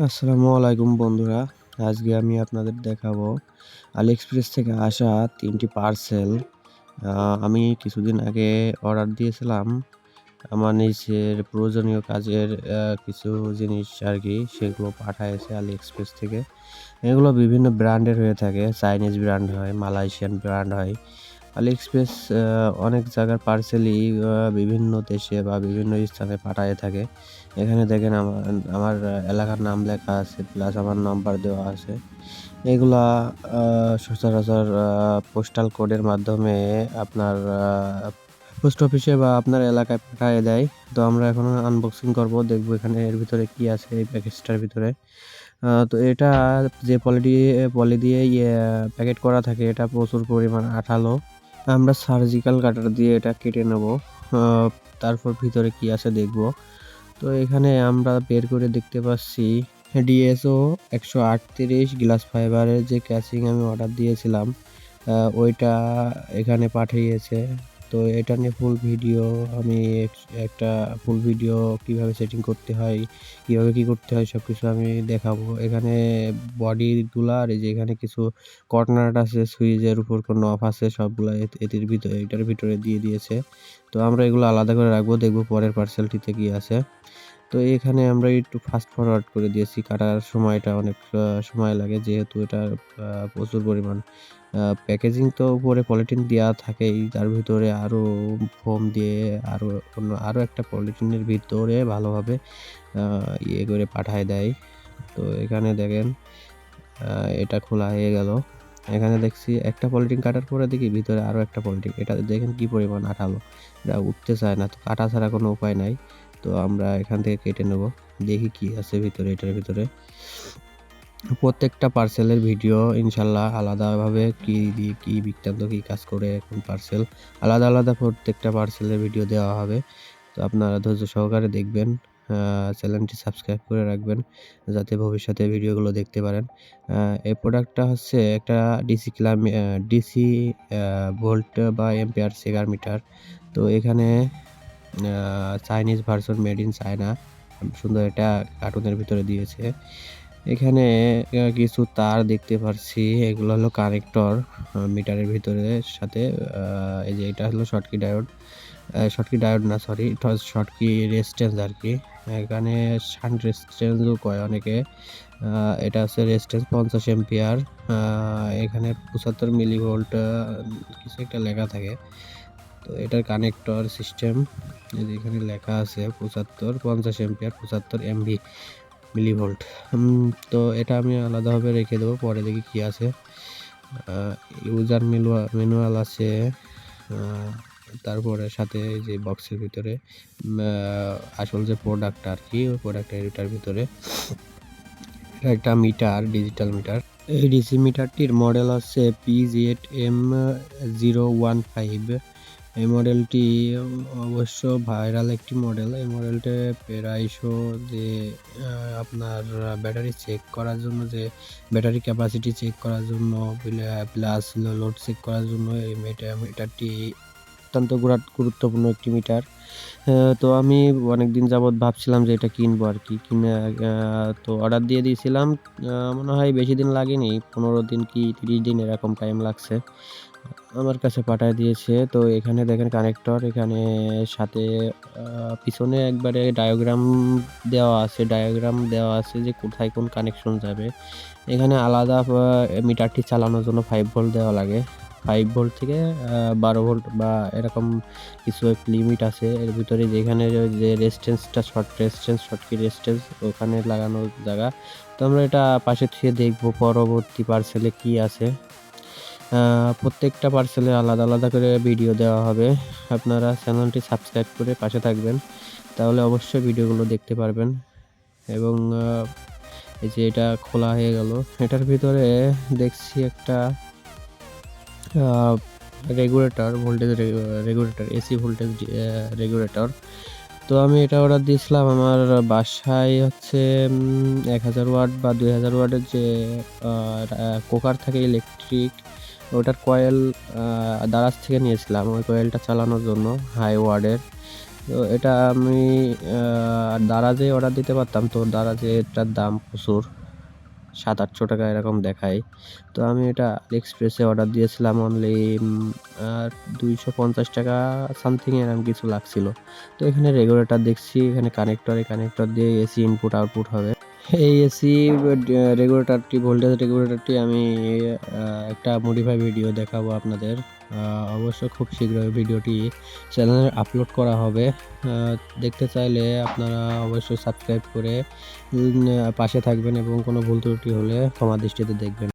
আসসালামু আলাইকুম বন্ধুরা। আজকে আমি আপনাদের দেখাবো আলিএক্সপ্রেস থেকে আসা তিনটি পার্সেল। আমি কিছুদিন আগে অর্ডার দিয়েছিলাম। আমার নিজের প্রয়োজনীয় কাজের কিছু জিনিস আর কি সেগুলো পাঠাইছে আলিএক্সপ্রেস থেকে। এগুলো বিভিন্ন ব্র্যান্ডের হয়ে থাকে। চাইনিজ ব্র্যান্ড হয়, মালয়েশিয়ান ব্র্যান্ড হয়। আলিএক্সপ্রেস অনেক জায়গার পার্সেলই বিভিন্ন দেশে বা বিভিন্ন স্থানে পাঠায় থাকে। এখানে দেখেন আমার আমার এলাকার নাম লেখা আছে প্লাস আমার নাম্বার দেওয়া আছে। এগুলা সচরাচর পোস্টাল কোডের মাধ্যমে আপনার পোস্ট অফিসে বা আপনার এলাকায় পাঠিয়ে দেয়। তো আমরা এখন আনবক্সিং করব, দেখব এখানে এর ভিতরে কি আছে, এই প্যাকেজটার ভিতরে। তো এটা যে পলি দিয়ে পলি দিয়ে প্যাকেট করা থাকে, এটা প্রচুর পরিমাণ আঠালো। আমরা সার্জিক্যাল কাটার দিয়ে এটা কেটে নেব। তারপর ভিতরে কি আছে দেখব। তো এখানে আমরা বের করে দেখতে পাচ্ছি ডিএসও একশো আটত্রিশ গ্লাস ফাইবারের যে ক্যাচিং আমি অর্ডার দিয়েছিলাম ওইটা এখানে পাঠিয়েছে। তো এটা নিয়ে ফুল ভিডিও আমি একটা ফুল ভিডিও কীভাবে সেটিং করতে হয়, কীভাবে কি করতে হয় সব কিছু আমি দেখাবো। এখানে বডিগুলো আর এই যে এখানে কিছু কর্নার আছে, সুইচের উপর কোনো অফ আছে, সবগুলো এটির ভিতরে এটার ভিতরে দিয়ে দিয়েছে। তো আমরা এগুলো আলাদা করে রাখব, দেখব পরের পার্সেলটিতে কি আছে। তো এখানে আমরা একটু ফাস্ট ফরওয়ার্ড করে দিয়েছি, কাটার সময়টা অনেক সময় লাগে যেহেতু এটা প্রচুর পরিমাণ প্যাকেজিং তো উপরে পলিথিন দেওয়া থাকেই, তার ভিতরে আরও ফোম দিয়ে আরও অন্য আরও একটা পলিথিনের ভিতরে ভালোভাবে ইয়ে করে পাঠায় দেয়। তো এখানে দেখেন এটা খোলা হয়ে গেল। এখানে দেখছি একটা পলিটিন কাটার পরে দেখি ভিতরে আরও একটা পলিটিন এটা দেখেন কি পরিমাণ আঠালো। এটা উঠতে চায় না, তো কাটা ছাড়া কোনো উপায় নাই। তো আমরা এখান থেকে কেটে নেব। দেখি কি আছে ভিতরে, এটার ভিতরে। প্রত্যেকটা পার্সেলের ভিডিও ইনশাল্লাহ আলাদাভাবে কি দিয়ে কী বৃত্তান্ত, কী কাজ করে কোন পার্সেল, আলাদা আলাদা প্রত্যেকটা পার্সেলের ভিডিও দেওয়া হবে। তো আপনারা ধৈর্য সহকারে দেখবেন চ্যানেলটি সাবস্ক্রাইব করে রাখবেন, যাতে ভবিষ্যতে ভিডিওগুলো দেখতে পারেন। এই প্রোডাক্টটা হচ্ছে একটা ডিসি ক্লাম ডিসি ভোল্ট বা এম্পিয়ার সেগার মিটার। তো এখানে Chinese version made in China সুন্দর একটা কার্টুনের ভিতরে দিয়েছে। এখানে কিছু তার দেখতে পারছি, এগুলো হলো কানেক্টর মিটারের ভিতরে সাথে এই যে এটা হলো শর্টকি ডায়োড শর্টকি ডায়োড না সরি শর্টকি রেজিস্ট্যান্স আর কি। এখানে শান্ট রেজিস্ট্যান্সও কয় অনেকে। এটা আছে রেজিস্ট্যান্স পঞ্চাশ এম্পিয়ার এখানে পঁচাত্তর মিলি ভোল্ট কিছু একটা লেখা থাকে। তো এটার কানেক্টর সিস্টেম এখানে লেখা আছে পঁচাত্তর, পঞ্চাশ এম্পিয়ার পঁচাত্তর এমভি মিলিভোল্ট তো এটা আমি আলাদাভাবে রেখে দেবো, পরে দেখি কি আছে। ইউজার ম্যানুয়াল ম্যানুয়াল আছে তারপরে সাথে যে বক্সের ভিতরে আসল যে প্রোডাক্ট আর কি, ওই প্রোডাক্টের এটার ভিতরে এটা একটা মিটার ডিজিটাল মিটার এই ডিসি মিটারটির মডেল হচ্ছে P Z M zero one five এই মডেলটি অবশ্য ভাইরাল একটি মডেল। এই মডেলটা প্রায়শো যে আপনার ব্যাটারি চেক করার জন্য যে, ব্যাটারি ক্যাপাসিটি চেক করার জন্য প্লাস লোড চেক করার জন্য এই মিটার মিটারটি অত্যন্ত গুরা- গুরুত্বপূর্ণ একটি মিটার। তো আমি অনেক দিন যাবৎ ভাবছিলাম যে এটা কিনবো আর কি। কিনে তো অর্ডার দিয়ে দিয়েছিলাম। মনে হয় বেশি দিন লাগেনি, পনেরো দিন কি তিরিশ দিন এরকম টাইম লাগছে। আমার কাছে পাঠায় দিয়েছে। তো এখানে দেখেন কানেক্টর এখানে সাথে পিছনে একবারে ডায়াগ্রাম দেওয়া আছে। ডায়াগ্রাম দেওয়া আছে যে কোথায় কোন কানেকশন যাবে। এখানে আলাদা মিটারটি চালানোর জন্য ফাইভ ভোল্ট দেওয়া লাগে। ফাইভ ভোল্ট থেকে বারো ভোল্ট বা এরকম কিছু এক লিমিট আছে। এর ভিতরে যেখানে যে রেজিস্ট্যান্সটা শর্ট রেজিস্ট্যান্স শর্ট কি রেজিস্ট্যান্স ওখানে লাগানোর জায়গা। তো আমরা এটা পাশে থেকে দেখব পরবর্তী পার্সেলে কি আছে। প্রত্যেকটা পার্সেলে আলাদা আলাদা করে ভিডিও দেওয়া হবে। আপনারা চ্যানেলটি সাবস্ক্রাইব করে পাশে থাকবেন। তাহলে অবশ্যই ভিডিওগুলো দেখতে পারবেন। এবং এই যে এটা খোলা হয়ে গেল। এটার ভিতরে দেখছি একটা regulator voltage regulator AC voltage regulator তো আমি এটা অর্ডার দিয়েছিলাম আমার বাসায় হচ্ছে এক হাজার ওয়াট বা দুই হাজার ওয়াটের যে কুকার থাকে ইলেকট্রিক ওটার কয়েল দারাজ থেকে নিয়েছিলাম। ওই কয়েলটা চালানোর জন্য হাই ওয়ার্ডের তো এটা আমি দারাজে অর্ডার দিতে পারতাম। তো দারাজে এটার দাম প্রচুর। সাত আটশো টাকা এরকম দেখায়। তো আমি এটা এক্সপ্রেসে অর্ডার দিয়েছিলাম অনলি দুইশো পঞ্চাশ টাকা সামথিং এরকম কিছু লাগছিল। তো এখানে রেগুলেটর দেখছি, এখানে কানেক্টর কানেক্টর দিয়ে এসি ইনপুট আউটপুট হবে। এই এসি রেগুলেটরটি ভোল্টেজ রেগুলেটরটি আমি একটা মডিফাই ভিডিও দেখাবো আপনাদের। অবশ্য খুব শীঘ্রই ভিডিওটি চ্যানেলে আপলোড করা হবে। দেখতে চাইলে আপনারা অবশ্যই সাবস্ক্রাইব করে পাশে থাকবেন এবং কোনো ভুল ত্রুটি হলে ক্ষমা দৃষ্টিতে দেখবেন।